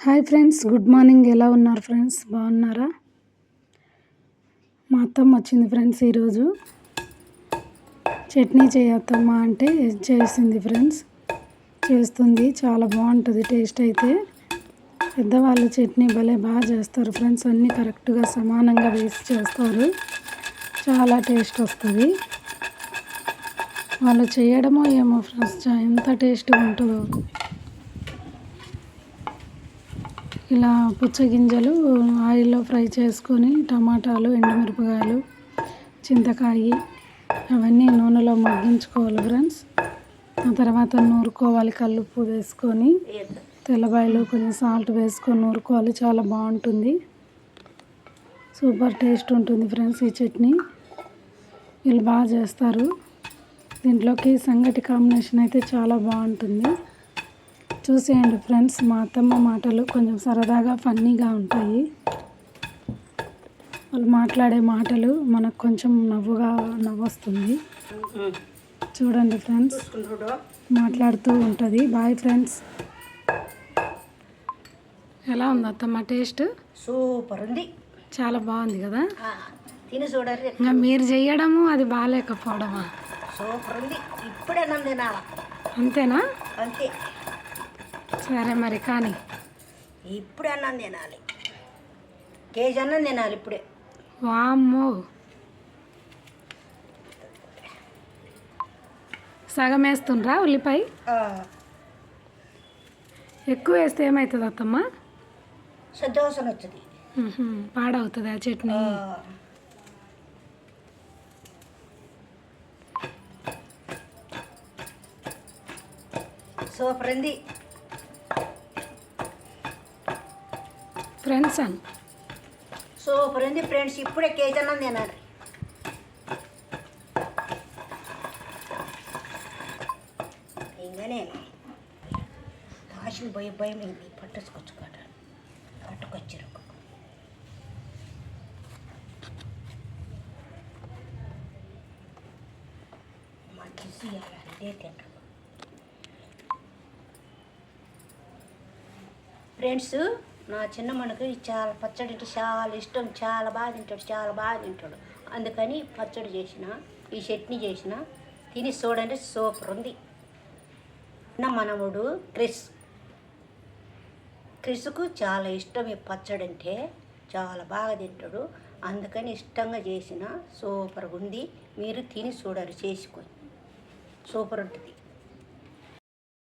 Hi friends good morning. ఎలా ఉన్నారు friends? బాగున్నారా? మా అత్తమ్మ వచ్చింది ఫ్రెండ్స్ ఈరోజు. చట్నీ చేయత్తమ్మ అంటే చేసింది ఫ్రెండ్స్. చేస్తుంది చాలా బాగుంటుంది టేస్ట్ అయితే. పెద్దవాళ్ళు చట్నీ భలే బాగా చేస్తారు ఫ్రెండ్స్. అన్నీ కరెక్ట్గా సమానంగా వేసి చేస్తారు. చాలా టేస్ట్ వస్తుంది. వాళ్ళు చేయడమో ఏమో ఫ్రెండ్స్ ఎంత టేస్ట్గా ఉంటుందో. ఇలా పుచ్చగింజలు ఆయిల్లో ఫ్రై చేసుకొని టమాటాలు ఎండుమిరపకాయలు చింతకాయ అవన్నీ నూనెలో మగ్గించుకోవాలి ఫ్రెండ్స్. ఆ తర్వాత నూరుకోవాలి కల్లుప్పు వేసుకొని తెల్లబాయలు కొంచెం సాల్ట్ వేసుకొని నూరుకోవాలి. చాలా బాగుంటుంది. సూపర్ టేస్ట్ ఉంటుంది ఫ్రెండ్స్ ఈ చట్నీ. వీళ్ళు బాగా చేస్తారు. దీంట్లోకి సంగటి కాంబినేషన్ అయితే చాలా బాగుంటుంది. చూసేయండి ఫ్రెండ్స్ మా అత్తమ్మ మాటలు కొంచెం సరదాగా ఫన్నీగా ఉంటాయి. వాళ్ళు మాట్లాడే మాటలు మనకు కొంచెం నవ్వుగా నవ్వొస్తుంది. చూడండి ఫ్రెండ్స్ మాట్లాడుతూ ఉంటుంది. Boy friends. ఎలా ఉంది అత్తమ్మ టేస్ట్? సూపర్ ఉంది. చాలా బాగుంది కదా? తిని చూడరు ఇంకా మీరు చేయడము అది బాగాలేకపోవడమా? సూపర్ ఉంది. ఇప్పుడే తినాల అంతేనా? అంతే. సరే మరి? కానీ. ఇప్పుడే అన్నం తినాలి. కేజీ అన్నం తినాలి ఇప్పుడే. వామ్మో. సగం వేస్తుండ్రా ఉల్లిపాయ? ఎక్కువ వేస్తే ఏమవుతుంది అత్తమ్మ? వచ్చింది మ్హూ. పాడవుతుంది ఆ చట్నీ? సూపర్ ఉంది. ఫ్రెండ్స్ అండి సూపర్ ఉంది ఫ్రెండ్స్ ఇప్పుడే కేజీ అన్నం తినాలి. ఇంకనే కాసిన భయం భయం అయింది పట్టుకొచ్చు కాట పట్టుకొచ్చారు తింటారు ఫ్రెండ్స్ నా చిన్న మనకు చాలా పచ్చడి అంటే చాలా ఇష్టం చాలా బాగా తింటాడు చాలా బాగా తింటాడు. అందుకని పచ్చడి చేసిన ఈ చట్నీ చేసిన తిని చూడండి సూపర్ ఉంది. నా మనముడు క్రిస్. క్రిస్కు చాలా ఇష్టం ఈ పచ్చడి అంటే చాలా బాగా తింటాడు. అందుకని ఇష్టంగా చేసిన సూపర్గా ఉంది. మీరు తిని చూడరు చేసుకొని సూపర్ ఉంటుంది.